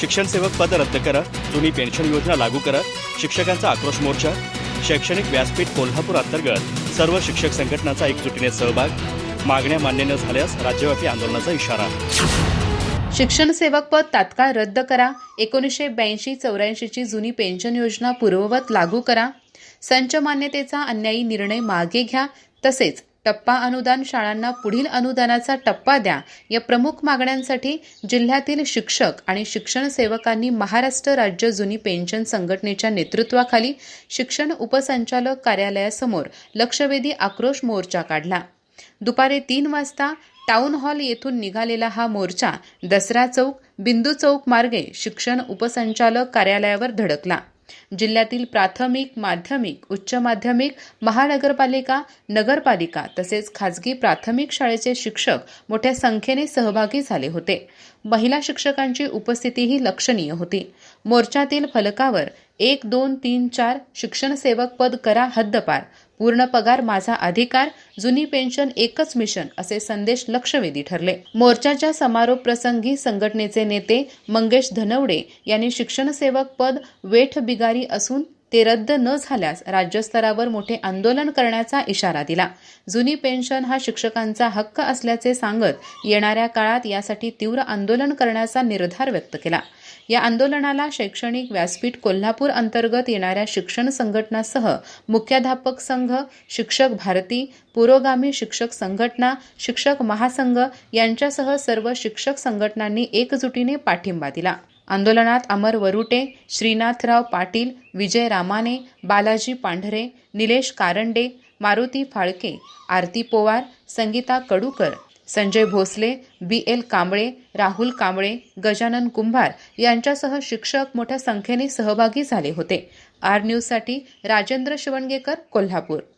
शिक्षण सेवक पद रद्द करा. जुनी पेन्शन योजना लागू करा. शिक्षकांचा आक्रोश मोर्चा. शैक्षणिक व्यासपीठ कोल्हापूर अंतर्गत सर्व शिक्षक संघटनांचा एकजुटीने सहभाग. मागण्या मान्य न झाल्यास राज्यव्यापी आंदोलनाचा इशारा. शिक्षण सेवक पद तात्काळ रद्द करा. एकोणीसशे ब्याऐंशी चौऱ्याऐंशीची जुनी पेन्शन योजना पूर्ववत लागू करा. संच मान्यतेचा अन्यायी निर्णय मागे घ्या. तसेच टप्पा अनुदान शाळांना पुढील अनुदानाचा टप्पा द्या या प्रमुख मागण्यांसाठी जिल्ह्यातील शिक्षक आणि शिक्षण सेवकांनी महाराष्ट्र राज्य जुनी पेन्शन संघटनेच्या नेतृत्वाखाली शिक्षण उपसंचालक कार्यालयासमोर लक्षवेधी आक्रोश मोर्चा काढला. दुपारी तीन वाजता टाऊन हॉल येथून निघालेला हा मोर्चा दसरा चौक बिंदू चौक मार्गे शिक्षण उपसंचालक कार्यालयावर धडकला. जिल्ह्यातील प्राथमिक माध्यमिक उच्च माध्यमिक महानगरपालिका नगरपालिका तसेच खाजगी प्राथमिक शाळेचे शिक्षक मोठ्या संख्येने सहभागी झाले होते. महिला शिक्षकांची उपस्थितीही लक्षणीय होती. मोर्चातील फलकावर एक दोन तीन चार शिक्षण सेवक पद करा हद्दपार. पूर्ण पगार माझा अधिकार जुनी पेन्शन एकच मिशन असे संदेश लक्षवेधी ठरले. मोर्चाच्या समारोप प्रसंगी संघटनेचे नेते मंगेश धनवडे यांनी शिक्षण सेवक पद वेठ बिगारी असून ते रद्द न झाल्यास राज्यस्तरावर मोठे आंदोलन करण्याचा इशारा दिला. जुनी पेन्शन हा शिक्षकांचा हक्क असल्याचे सांगत येणाऱ्या काळात यासाठी तीव्र आंदोलन करण्याचा निर्धार व्यक्त केला. या आंदोलनाला शैक्षणिक व्यासपीठ कोल्हापूर अंतर्गत येणाऱ्या शिक्षण संघटनासह मुख्याध्यापक संघ शिक्षक भारती पुरोगामी शिक्षक संघटना शिक्षक महासंघ यांच्यासह सर्व शिक्षक संघटनांनी एकजुटीने पाठिंबा दिला. आंदोलनात अमर वरुटे श्रीनाथराव पाटील विजय रामाने बालाजी पांढरे निलेश कारंडे मारुती फाळके आरती पोवार संगीता कडूकर संजय भोसले बी एल कांबळे राहुल कांबळे गजानन कुंभार यांच्यासह शिक्षक मोठ्या संख्येने सहभागी झाले होते. आर न्यूजसाठी राजेंद्र शिवणगेकर कोल्हापूर.